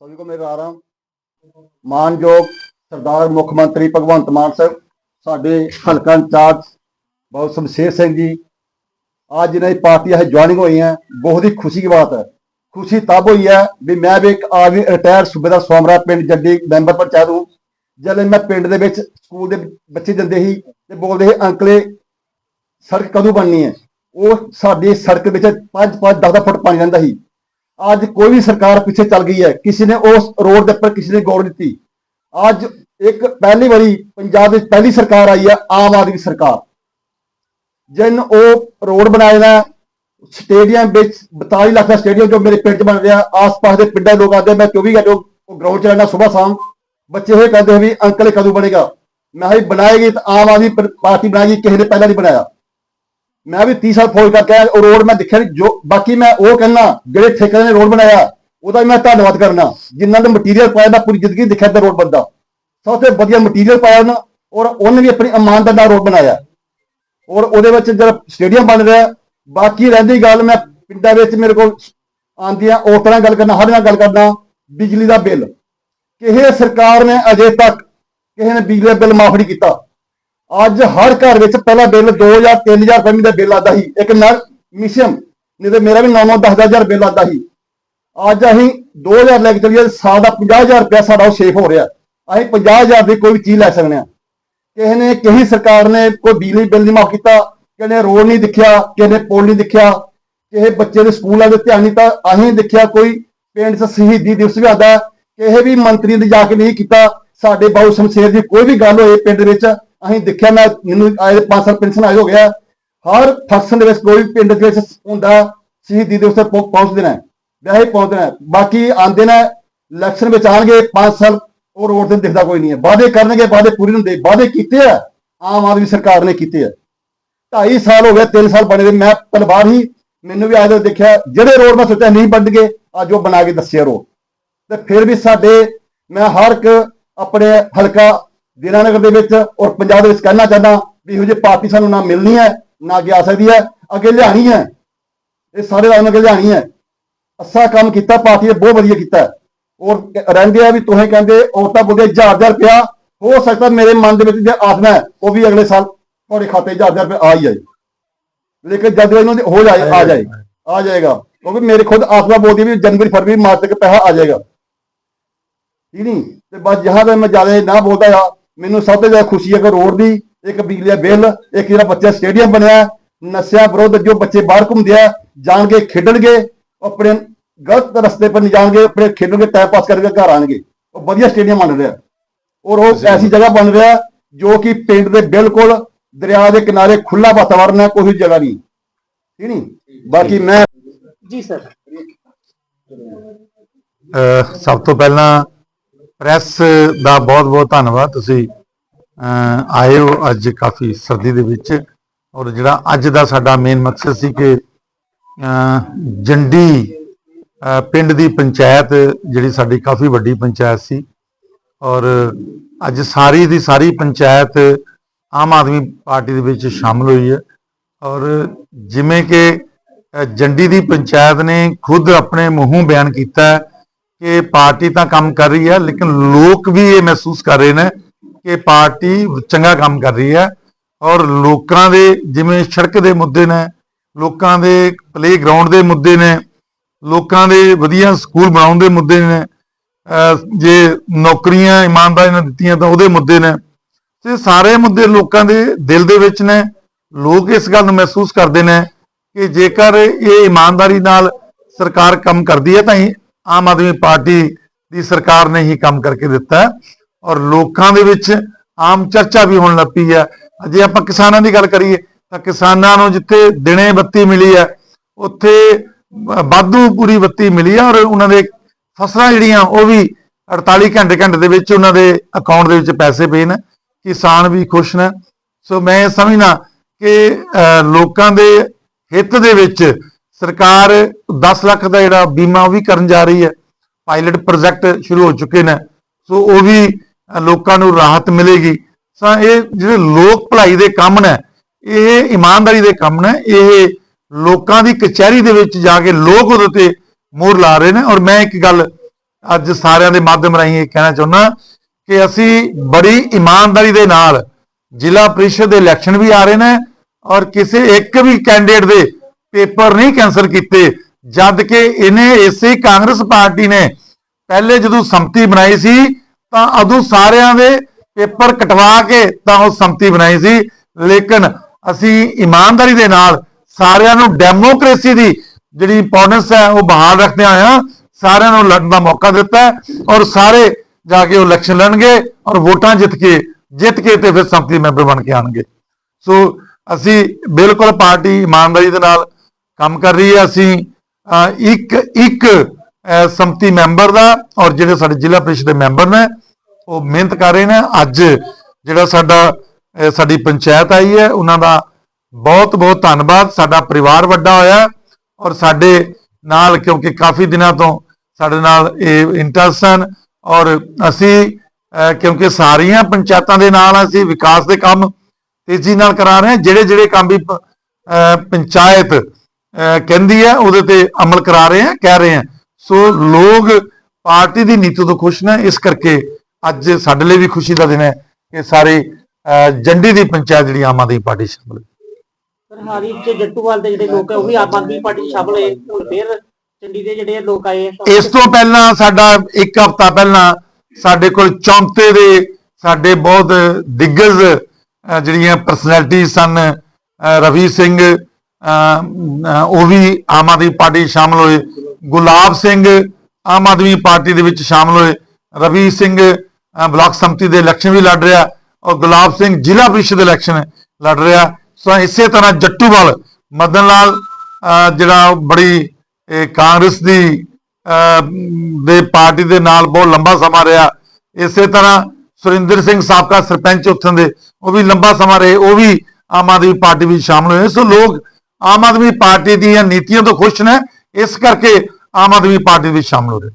ਸਭੀ ਕੋ ਮੇਰਾ ਆਰਾਮ ਮਾਨਯੋਗ ਸਰਦਾਰ ਮੁੱਖ ਮੰਤਰੀ ਭਗਵੰਤ ਮਾਨ ਸਾਹਿਬ, ਸਾਡੇ ਹਲਕਾ ਇੰਚਾਰਜ ਬਹੁਤ ਸ਼ਮਸ਼ੇਰ ਸਿੰਘ ਜੀ, ਅੱਜ ਇਹਨਾਂ ਦੀ ਪਾਰਟੀ ਹੈ ਜੁਆਇਨਿੰਗ ਹੋਈ ਹੈ, ਬਹੁਤ ਹੀ ਖੁਸ਼ੀ ਦੀ ਬਾਤ ਹੈ। ਖੁਸ਼ੀ ਤਬ ਹੋਈ ਹੈ ਵੀ ਮੈਂ ਵੀ ਇੱਕ ਆਦਮੀ ਰਿਟਾਇਰ ਸੂਬੇਦਾਰ ਸੋਮਰਾ ਪਿੰਡ ਜੱਡੀ ਮੈਂਬਰ ਪੰਚਾਇਤ ਹੂੰ। ਜਦੋਂ ਮੈਂ ਪਿੰਡ ਦੇ ਵਿੱਚ ਸਕੂਲ ਦੇ ਬੱਚੇ ਜਾਂਦੇ ਸੀ ਤੇ ਬੋਲਦੇ ਸੀ, ਅੰਕਲੇ ਸੜਕ ਕਦੋਂ ਬਣਨੀ ਹੈ? ਉਹ ਸਾਡੀ ਸੜਕ ਵਿੱਚ 5-5 10 ਫੁੱਟ ਪਾਣੀ ਰਹਿੰਦਾ ਸੀ। ਅੱਜ ਕੋਈ ਵੀ ਸਰਕਾਰ ਪਿੱਛੇ ਚੱਲ ਗਈ ਹੈ, ਕਿਸੇ ਨੇ ਉਸ ਰੋਡ ਦੇ ਉੱਪਰ ਕਿਸੇ ਨੇ ਗੌਰ ਦਿੱਤੀ। ਅੱਜ ਇੱਕ ਪਹਿਲੀ ਵਾਰੀ ਪੰਜਾਬ ਵਿੱਚ ਪਹਿਲੀ ਸਰਕਾਰ ਆਈ ਹੈ, ਆਮ ਆਦਮੀ ਸਰਕਾਰ। ਜਿਨ ਉਹ ਰੋਡ ਬਣਾਏ ਨਾ, ਸਟੇਡੀਅਮ ਵਿੱਚ 42 ਲੱਖ ਦਾ ਸਟੇਡੀਅਮ ਜੋ ਮੇਰੇ ਪਿੰਡ 'ਚ ਬਣ ਰਿਹਾ, ਆਸ-ਪਾਸ ਦੇ ਪਿੰਡਾਂ ਲੋਕ ਆਉਂਦੇ, ਮੈਂ 24 ਘੰਟੇ ਉਹ ਗਰਾਊਂਡ 'ਚ ਰਹਿਣਾ ਸਵੇਰ ਸ਼ਾਮ। ਬੱਚੇ ਇਹ ਕਹਿੰਦੇ ਵੀ ਅੰਕਲ ਇਹ ਕਦੋਂ ਬਣੇਗਾ? ਮੈਂ ਕਿਹਾ ਬਣਾਏਗੀ ਤਾਂ ਆਮ ਆਦਮੀ ਪਾਰਟੀ ਬਣਾਏਗੀ, ਕਿਸੇ ਨੇ ਪਹਿਲਾਂ ਨਹੀਂ ਬਣਾਇਆ। ਮੈਂ ਵੀ 30 ਸਾਲ ਫੌਜ ਕਰਕੇ ਆਇਆ ਉਹ ਰੋਡ ਮੈਂ ਦੇਖਿਆ ਨੀ, ਜੋ ਬਾਕੀ ਮੈਂ ਉਹ ਕਹਿੰਦਾ ਜਿਹੜੇ ਠੇਕੇਦਾਰ ਨੇ ਰੋਡ ਬਣਾਇਆ ਉਹਦਾ ਵੀ ਮੈਂ ਧੰਨਵਾਦ ਕਰਨਾ। ਜਿਨ੍ਹਾਂ ਦਾ ਮਟੀਰੀਅਲ ਪਾਇਆ ਮੈਂ ਪੂਰੀ ਜ਼ਿੰਦਗੀ ਦੇਖਿਆ ਤੇ ਰੋਡ ਬੰਦਾ ਸਭ ਤੋਂ ਵਧੀਆ ਮਟੀਰੀਅਲ ਪਾਇਆ ਨਾ ਔਰ ਉਹਨੇ ਵੀ ਆਪਣੀ ਇਮਾਨਦਾਰ ਨਾਲ ਰੋਡ ਬਣਾਇਆ। ਔਰ ਉਹਦੇ ਵਿੱਚ ਜਿਹੜਾ ਸਟੇਡੀਅਮ ਬਣ ਰਿਹਾ ਬਾਕੀ ਰਹਿੰਦੀ ਗੱਲ ਮੈਂ ਪਿੰਡਾਂ ਵਿੱਚ ਮੇਰੇ ਕੋਲ ਆਂਦੀਆਂ ਔਰਤਾਂ ਨਾਲ ਗੱਲ ਕਰਨਾ ਹਰ ਨਾਲ ਗੱਲ ਕਰਨਾ ਬਿਜਲੀ ਦਾ ਬਿੱਲ। ਕਿਸੇ ਸਰਕਾਰ ਨੇ ਅਜੇ ਤੱਕ ਕਿਸੇ ਨੇ ਬਿਜਲੀ ਦਾ ਬਿੱਲ ਮਾਫ ਨਹੀਂ ਕੀਤਾ। ਅੱਜ ਹਰ ਘਰ ਵਿੱਚ ਪਹਿਲਾ ਬਿੱਲ 2000 3000 ਰੁਪਏ ਦਾ ਬਿੱਲ ਆਉਂਦਾ ਸੀ। ਇੱਕ ਨਰ, ਮਿਸ਼ਮ, ਨਹੀਂ ਤੇ ਮੇਰਾ ਵੀ 9 9 10000 ਬਿੱਲ ਆਉਂਦਾ ਸੀ। ਅੱਜ ਅਸੀਂ 2000 ਲੈ ਕੇ ਚੱਲੀਏ ਸਾਲ ਦਾ 50000 ਰੁਪਏ ਸਾਡਾ ਉਹ ਸੇਫ ਹੋ ਰਿਹਾ। ਅਸੀਂ 50000 ਦੀ ਕੋਈ ਵੀ ਚੀਜ਼ ਲੈ ਸਕਦੇ ਹਾਂ। ਕਿਸੇ ਨੇ ਕਹੀ ਸਰਕਾਰ ਨੇ ਕੋਈ ਬਿਜਲੀ ਬਿੱਲ ਨਹੀਂ ਮਾਫ ਕੀਤਾ, ਕਿਸੇ ਨੇ ਰੋਡ ਨਹੀਂ ਦਿਖਿਆ, ਕਿਸੇ ਨੇ ਪੁਲ ਨਹੀਂ ਦਿਖਿਆ, ਕਿਸੇ ਬੱਚੇ ਦੇ ਸਕੂਲਾਂ ਦੇ ਧਿਆਨ ਨਹੀਂ ਤਾਂ ਅਸੀਂ ਦੇਖਿਆ ਕੋਈ ਪਿੰਡ 'ਚ ਸ਼ਹੀਦੀ ਦਿਵਸ ਵੀ ਆਦਾ ਕਿਸੇ ਵੀ ਮੰਤਰੀ ਨੇ ਜਾ ਕੇ ਨਹੀਂ ਕੀਤਾ। ਸਾਡੇ ਬਾਉ ਸ਼ਮਸ਼ੇਰ ਦੀ ਕੋਈ ਵੀ ਗੱਲ ਹੋਏ ਪਿੰਡ ਵਿੱਚ ਅਸੀਂ ਦੇਖਿਆ ਮੈਂ, ਮੈਨੂੰ ਆਏ 5 ਸਾਲ ਪੈਨਸ਼ਨ ਆਏ ਹੋ ਗਿਆ। ਹਰ ਫੰਕਸ਼ਨ ਦੇ ਵਿੱਚ ਕੋਈ ਪਿੰਡ ਦੇ ਵਿੱਚ ਹੁੰਦਾ, ਸ਼ਹੀਦੀ ਦਿਵਸ ਤੇ ਪਹੁੰਚ ਦੇਣਾ ਵੈਸੇ ਪਹੁੰਚ ਦੇਣਾ ਬਾਕੀ ਆਂਦੇ ਨੇ ਇਲੈਕਸ਼ਨ ਵਿੱਚ ਆਣਗੇ 5 ਸਾਲ ਉਹ ਰੋਡ ਤੇ ਦਿਖਦਾ ਕੋਈ ਨਹੀਂ ਹੈ। ਵਾਅਦੇ ਕਰਨਗੇ, ਵਾਅਦੇ ਪੂਰੇ ਹੁੰਦੇ, ਵਾਅਦੇ ਕੀਤੇ ਆ, ਆਮ ਆਦਮੀ ਸਰਕਾਰ ਨੇ ਕੀਤੇ ਆ। 2.5 ਸਾਲ ਹੋ ਗਏ 3 ਸਾਲ ਬਣੇ ਦੇ ਮੈਂ ਪਰਿਵਾਰ ਹੀ, ਮੈਨੂੰ ਵੀ ਆਜੋ ਦੇਖਿਆ, ਜਿਹੜੇ ਰੋਡ ਮੈਂ ਸੋਚਿਆ ਨਹੀਂ ਬਣਨਗੇ, ਅੱਜ ਉਹ ਬਣਾ ਕੇ ਦੱਸਿਆ ਰੋਡ। ਤੇ ਫਿਰ ਵੀ ਸਾਡੇ, ਮੈਂ ਹਰ ਇੱਕ ਆਪਣੇ ਹਲਕਾ ਦੀਨਾਨਗਰ ਦੇ ਵਿੱਚ ਔਰ ਪੰਜਾਬ ਦੇ ਵਿੱਚ ਕਹਿਣਾ ਚਾਹੁੰਦਾ ਵੀ ਇਹੋ ਜਿਹੀ ਪਾਰਟੀ ਸਾਨੂੰ ਨਾ ਮਿਲਣੀ ਹੈ, ਨਾ ਅੱਗੇ ਆ ਸਕਦੀ ਹੈ, ਅੱਗੇ ਲਿਆਣੀ ਹੈ। ਇਹ ਸਾਰੇ ਰਾਜ ਨੂੰ ਅੱਗੇ ਲਿਆਣੀ ਹੈ। ਅੱਛਾ ਕੰਮ ਕੀਤਾ, ਪਾਰਟੀ ਨੇ ਬਹੁਤ ਵਧੀਆ ਕੀਤਾ। ਔਰ ਰਹਿੰਦੇ ਆ ਵੀ ਤੁਸੀਂ ਕਹਿੰਦੇ ਔਰਤਾਂ ਬੋਲਦੇ ਹਜ਼ਾਰ ਹਜ਼ਾਰ ਰੁਪਇਆ, ਹੋ ਸਕਦਾ ਮੇਰੇ ਮਨ ਦੇ ਵਿੱਚ ਜੇ ਆਤਮਾ ਹੈ, ਉਹ ਵੀ ਅਗਲੇ ਸਾਲ ਤੁਹਾਡੇ ਖਾਤੇ 'ਚ ਹਜ਼ਾਰ ਹਜ਼ਾਰ ਰੁਪਇਆ ਆ ਹੀ ਜਾਏ। ਲੇਕਿਨ ਜਦ ਇਹਨਾਂ ਦੀ ਹੋ ਜਾਏ, ਆ ਜਾਏ, ਆ ਜਾਏਗਾ। ਕਿਉਂਕਿ ਮੇਰੇ ਖੁਦ ਆਤਮਾ ਬੋਲਦੀ ਵੀ ਜਨਵਰੀ, ਫਰਵਰੀ, ਮਾਰਚ ਤੱਕ ਪੈਸਾ ਆ ਜਾਏਗਾ। ਠੀਕ ਨਹੀਂ ਤੇ ਬਸ ਜਹਾਂ ਤੇ ਮੈਂ ਜ਼ਿਆਦਾ ਨਾ ਬੋਲਦਾ ਆ ਮੈਨੂੰ ਸਭ ਤੋਂ ਜ਼ਿਆਦਾ ਖੁਸ਼ੀ ਹੈ ਕਿ ਰੋਡ ਦੀ ਇੱਕ ਬਿਜਲੀ ਦਾ ਬਿੱਲ ਇੱਕ ਜਿਹੜਾ ਬੱਚਾ ਸਟੇਡੀਅਮ ਬਣਿਆ ਨਸ਼ਿਆਂ ਵਿਰੁੱਧ ਜੋ ਬੱਚੇ ਬਾਹਰ ਘੁੰਮਦੇ ਆ ਜਾਣ ਕੇ ਖੇਡਣਗੇ ਆਪਣੇ ਗਲਤ ਰਸਤੇ ਪਰ ਨਹੀਂ ਜਾਣਗੇ ਆਪਣੇ ਖੇਡਣਗੇ ਟਾਈਮ ਪਾਸ ਕਰਕੇ ਘਰ ਆਣਗੇ ਉਹ ਵਧੀਆ ਸਟੇਡੀਅਮ ਬਣ ਰਿਹਾ। ਔਰ ਉਹ ਐਸੀ ਜਗ੍ਹਾ ਬਣ ਰਿਹਾ ਜੋ ਕਿ ਪਿੰਡ ਦੇ ਬਿਲਕੁਲ ਦਰਿਆ ਦੇ ਕਿਨਾਰੇ ਖੁੱਲਾ ਵਾਤਾਵਰਨ ਹੈ ਕੋਈ ਜਗ੍ਹਾ ਨਹੀਂ। ਠੀਕ ਨਹੀਂ? ਬਾਕੀ ਮੈਂ ਜੀ ਸਰ। ਸਭ ਤੋਂ ਪਹਿਲਾਂ ਪ੍ਰੈਸ ਦਾ ਬਹੁਤ-ਬਹੁਤ ਧੰਨਵਾਦ। ਤੁਸੀਂ ਆਏ ਹੋ ਅੱਜ ਕਾਫੀ ਸਰਦੀ ਦੇ ਵਿੱਚ। ਔਰ ਜਿਹੜਾ ਅੱਜ ਦਾ ਸਾਡਾ ਮੇਨ ਮਕਸਦ ਸੀ ਕਿ ਜੰਡੀ ਪਿੰਡ ਦੀ ਪੰਚਾਇਤ ਜਿਹੜੀ ਸਾਡੀ ਕਾਫੀ ਵੱਡੀ ਪੰਚਾਇਤ ਸੀ। ਔਰ ਅੱਜ ਸਾਰੀ ਦੀ ਸਾਰੀ ਪੰਚਾਇਤ ਆਮ ਆਦਮੀ ਪਾਰਟੀ ਦੇ ਵਿੱਚ ਸ਼ਾਮਲ ਹੋਈ ਹੈ। ਔਰ ਜਿਵੇਂ ਕਿ ਜੰਡੀ ਦੀ ਪੰਚਾਇਤ ਨੇ ਖੁਦ ਆਪਣੇ ਮੂੰਹੋਂ ਬਿਆਨ ਕੀਤਾ ਕਿ ਪਾਰਟੀ ਤਾਂ ਕੰਮ ਕਰ ਰਹੀ ਹੈ, ਲੇਕਿਨ ਲੋਕ ਵੀ ਇਹ ਮਹਿਸੂਸ ਕਰ ਰਹੇ ਨੇ ਕਿ ਪਾਰਟੀ ਚੰਗਾ ਕੰਮ ਕਰ ਰਹੀ ਹੈ ਔਰ ਲੋਕਾਂ ਦੇ, ਜਿਵੇਂ ਸੜਕ ਦੇ ਮੁੱਦੇ ਨੇ, ਲੋਕਾਂ ਦੇ ਪਲੇਗਰਾਉਂਡ ਦੇ ਮੁੱਦੇ ਨੇ, ਲੋਕਾਂ ਦੇ ਵਧੀਆ ਸਕੂਲ ਬਣਾਉਣ ਦੇ ਮੁੱਦੇ ਨੇ ਜੇ ਨੌਕਰੀਆਂ, ਇਮਾਨਦਾਰੀ ਨਾਲ ਦਿੱਤੀਆਂ ਤਾਂ ਉਹਦੇ ਮੁੱਦੇ ਨੇ। ਤੇ ਸਾਰੇ ਮੁੱਦੇ ਲੋਕਾਂ ਦੇ ਦਿਲ ਦੇ ਵਿੱਚ ਨੇ। ਲੋਕ ਇਸ ਗੱਲ ਨੂੰ ਮਹਿਸੂਸ ਕਰਦੇ ਨੇ ਕਿ ਜੇਕਰ ਇਹ ਇਮਾਨਦਾਰੀ ਨਾਲ ਸਰਕਾਰ ਕੰਮ ਕਰਦੀ ਹੈ ਤਾਂ ਇਹ ਆਮ ਆਦਮੀ ਪਾਰਟੀ ਦੀ ਸਰਕਾਰ ਨੇ ਹੀ ਕੰਮ ਕਰਕੇ ਦਿੱਤਾ ਔਰ ਲੋਕਾਂ ਦੇ ਵਿੱਚ ਆਮ ਚਰਚਾ ਵੀ ਹੋਣ ਲੱਗ ਪਈ ਹੈ। ਜੇ ਆਪਾਂ ਕਿਸਾਨਾਂ ਦੀ ਗੱਲ ਕਰੀਏ ਤਾਂ ਕਿਸਾਨਾਂ ਨੂੰ ਜਿੱਥੇ ਦਿਨੇ ਬੱਤੀ ਮਿਲੀ ਹੈ ਉੱਥੇ ਵਾਧੂ ਪੂਰੀ ਬੱਤੀ ਮਿਲੀ ਹੈ ਔਰ ਉਹਨਾਂ ਦੇ ਫਸਲਾਂ ਜਿਹੜੀਆਂ ਉਹ ਵੀ 48 ਘੰਟੇ ਘੰਟੇ ਦੇ ਵਿੱਚ ਉਹਨਾਂ ਦੇ ਅਕਾਊਂਟ ਦੇ ਵਿੱਚ ਪੈਸੇ ਪਏ ਨੇ ਕਿਸਾਨ ਵੀ ਖੁਸ਼ ਨੇ। ਸੋ ਮੈਂ ਇਹ ਸਮਝਣਾ ਕਿ ਅਹ, ਲੋਕਾਂ ਦੇ ਹਿੱਤ ਦੇ ਵਿੱਚ ਸਰਕਾਰ 10 ਲੱਖ ਦਾ ਜਿਹੜਾ ਬੀਮਾ ਉਹ ਵੀ ਕਰਨ ਜਾ ਰਹੀ ਹੈ। ਪਾਇਲਟ ਪ੍ਰੋਜੈਕਟ ਸ਼ੁਰੂ ਹੋ ਚੁੱਕੇ ਨੇ। ਸੋ ਉਹ ਵੀ ਲੋਕਾਂ ਨੂੰ ਰਾਹਤ ਮਿਲੇਗੀ। ਸੋ ਇਹ ਜਿਹੜੇ ਲੋਕ ਭਲਾਈ ਦੇ ਕੰਮ ਨੇ, ਇਹ ਇਮਾਨਦਾਰੀ ਦੇ ਕੰਮ ਨੇ। ਇਹ ਲੋਕਾਂ ਦੀ ਕਚਹਿਰੀ ਦੇ ਵਿੱਚ ਜਾ ਕੇ ਲੋਕ ਉਹਦੇ ਤੇ ਮੋਹਰ ਲਾ ਰਹੇ ਨੇ। ਔਰ ਮੈਂ ਇੱਕ ਗੱਲ ਅੱਜ ਸਾਰਿਆਂ ਦੇ ਮਾਧਿਅਮ ਰਾਹੀਂ ਇਹ ਕਹਿਣਾ ਚਾਹੁੰਦਾ ਕਿ ਅਸੀਂ ਬੜੀ ਇਮਾਨਦਾਰੀ ਦੇ ਨਾਲ ਜ਼ਿਲ੍ਹਾ ਪ੍ਰੀਸ਼ਦ ਦੇ ਇਲੈਕਸ਼ਨ ਵੀ ਆ ਰਹੇ ਨੇ ਔਰ ਕਿਸੇ ਇੱਕ ਵੀ ਕੈਂਡੀਡੇਟ ਦੇ ਪੇਪਰ ਨਹੀਂ ਕੈਨਸਲ ਕੀਤੇ, ਜਦ ਕਿ ਇਹਨੇ ਇਸੇ ਕਾਂਗਰਸ ਪਾਰਟੀ ਨੇ ਪਹਿਲੇ ਜਦੋਂ ਸੰਮਤੀ ਬਣਾਈ ਸੀ, ਤਾਂ ਉਦੋਂ ਸਾਰਿਆਂ ਦੇ ਪੇਪਰ ਕਟਵਾ ਕੇ ਤਾਂ ਉਹ ਸੰਮਤੀ ਬਣਾਈ ਸੀ। ਲੇਕਿਨ ਅਸੀਂ ਇਮਾਨਦਾਰੀ ਦੇ ਨਾਲ ਸਾਰਿਆਂ ਨੂੰ ਡੈਮੋਕ੍ਰੇਸੀ ਦੀ ਜਿਹੜੀ ਇੰਪੋਰਟੈਂਸ ਹੈ, ਉਹ ਬਹਾਲ ਰੱਖਦੇ ਹੋਇਆ ਸਾਰਿਆਂ ਨੂੰ ਲੜਨ ਦਾ ਮੌਕਾ ਦਿੱਤਾ ਔਰ ਸਾਰੇ ਜਾ ਕੇ ਉਹ ਇਲੈਕਸ਼ਨ ਲੜਨਗੇ ਔਰ ਵੋਟਾਂ ਜਿੱਤ ਕੇ ਜਿੱਤ ਕੇ ਤੇ ਫਿਰ ਸੰਪਤੀ ਮੈਂਬਰ ਬਣ ਕੇ ਆਣਗੇ ਸੋ ਅਸੀਂ ਬਿਲਕੁਲ ਪਾਰਟੀ ਇਮਾਨਦਾਰੀ ਦੇ ਨਾਲ ਕੰਮ ਕਰ ਰਹੀ ਹੈ ਅਸੀਂ ਇੱਕ ਇੱਕ ਸੰਮਤੀ ਮੈਂਬਰ ਦਾ ਔਰ ਜਿਹੜੇ ਸਾਡੇ ਜ਼ਿਲ੍ਹਾ ਪ੍ਰੀਸ਼ਦ ਦੇ ਮੈਂਬਰ ਨੇ, ਉਹ ਮਿਹਨਤ ਕਰ ਰਹੇ ਨੇ। ਅੱਜ ਜਿਹੜਾ ਸਾਡਾ ਸਾਡੀ ਪੰਚਾਇਤ ਆਈ ਹੈ, ਉਹਨਾਂ ਦਾ ਬਹੁਤ ਬਹੁਤ ਧੰਨਵਾਦ। ਸਾਡਾ ਪਰਿਵਾਰ ਵੱਡਾ ਹੋਇਆ ਔਰ ਸਾਡੇ ਨਾਲ, ਕਿਉਂਕਿ ਕਾਫੀ ਦਿਨਾਂ ਤੋਂ ਸਾਡੇ ਨਾਲ ਇਹ ਇੰਟਰਸਟ ਹਨ ਔਰ ਅਸੀਂ ਕਿਉਂਕਿ ਸਾਰੀਆਂ ਪੰਚਾਇਤਾਂ ਦੇ ਨਾਲ ਅਸੀਂ ਵਿਕਾਸ ਦੇ ਕੰਮ ਤੇਜ਼ੀ ਨਾਲ ਕਰਾ ਰਹੇ ਹਾਂ। ਜਿਹੜੇ ਜਿਹੜੇ ਕੰਮ ਵੀ ਪੰਚਾਇਤ ਕਹਿੰਦੀ ਹੈ ਉਹਦੇ ਤੇ ਅਮਲ ਕਰਾ ਰਹੇ ਹਾਂ ਕਹਿ ਰਹੇ ਹਾਂ। ਸੋ ਲੋਕ ਪਾਰਟੀ ਦੀ ਨੀਤੀ ਤੋਂ ਖੁਸ਼ ਨੇ ਇਸ ਕਰਕੇ ਅੱਜ ਸਾਡੇ ਲਈ ਵੀ ਖੁਸ਼ੀ ਦਾ ਦਿਨ ਹੈ ਕਿ ਸਾਰੇ ਜੰਡੀ ਦੀ ਪੰਚਾਇਤ ਜਿਹੜੀ ਆਮ ਆਦਮੀ ਪਾਰਟੀ ਸ਼ਾਮਲ ਹੈ। ਪਰ ਹਾਲ ਹੀ ਵਿੱਚ ਜੱਟੂਵਾਲ ਦੇ ਜਿਹੜੇ ਲੋਕ ਹੈ ਉਹ ਵੀ ਆਮ ਆਦਮੀ ਪਾਰਟੀ 'ਚ ਸ਼ਾਮਲ ਹੋਏ। ਹੁਣ ਫਿਰ ਚੰਡੀ ਦੇ ਜਿਹੜੇ ਲੋਕ ਆਏ ਆ, ਇਸ ਤੋਂ ਪਹਿਲਾਂ ਸਾਡਾ ਇੱਕ ਹਫ਼ਤਾ ਪਹਿਲਾਂ ਸਾਡੇ ਕੋਲ ਚੌਂਤੇ ਦੇ ਸਾਡੇ ਬਹੁਤ ਦਿੱਗਜ ਜਿਹੜੀਆਂ ਪਰਸਨੈਲਿਟੀ ਸਨ ਰਵੀ ਸਿੰਘ ਉਹ ਵੀ ਆਮ ਆਦਮੀ ਪਾਰਟੀ 'ਚ ਸ਼ਾਮਲ ਹੋਏ। ਗੁਲਾਬ ਸਿੰਘ ਆਮ ਆਦਮੀ ਪਾਰਟੀ ਦੇ ਵਿੱਚ ਸ਼ਾਮਲ ਹੋਏ। ਰਵੀ ਸਿੰਘ ਬਲਾਕ ਸੰਮਤੀ ਦੇ ਇਲੈਕਸ਼ਨ ਵੀ ਲੜ ਰਿਹਾ। ਔਰ ਗੁਲਾਬ ਸਿੰਘ ਜ਼ਿਲ੍ਹਾ ਪ੍ਰੀਸ਼ਦ ਇਲੈਕਸ਼ਨ ਲੜ ਰਿਹਾ। ਸੋ ਇਸੇ ਤਰ੍ਹਾਂ ਜੱਟੂਵਾਲ ਮਦਨ ਲਾਲ ਜਿਹੜਾ ਬੜੀ ਕਾਂਗਰਸ ਦੀ ਅਹ, ਦੇ ਪਾਰਟੀ ਦੇ ਨਾਲ ਬਹੁਤ ਲੰਬਾ ਸਮਾਂ ਰਿਹਾ। ਇਸੇ ਤਰ੍ਹਾਂ ਸੁਰਿੰਦਰ ਸਿੰਘ ਸਾਬਕਾ ਸਰਪੰਚ ਉੱਥੋਂ ਦੇ ਉਹ ਵੀ ਲੰਬਾ ਸਮਾਂ ਰਹੇ। ਉਹ ਵੀ ਆਮ ਆਦਮੀ ਪਾਰਟੀ ਵਿੱਚ ਸ਼ਾਮਲ ਹੋਏ। ਸੋ ਲੋਕ ਆਮ ਆਦਮੀ ਪਾਰਟੀ ਦੀਆਂ ਨੀਤੀਆਂ ਤੋਂ ਖੁਸ਼ ਨੇ, ਇਸ ਕਰਕੇ ਆਮ ਆਦਮੀ ਪਾਰਟੀ ਵਿੱਚ ਸ਼ਾਮਲ ਹੋ ਰਹੇ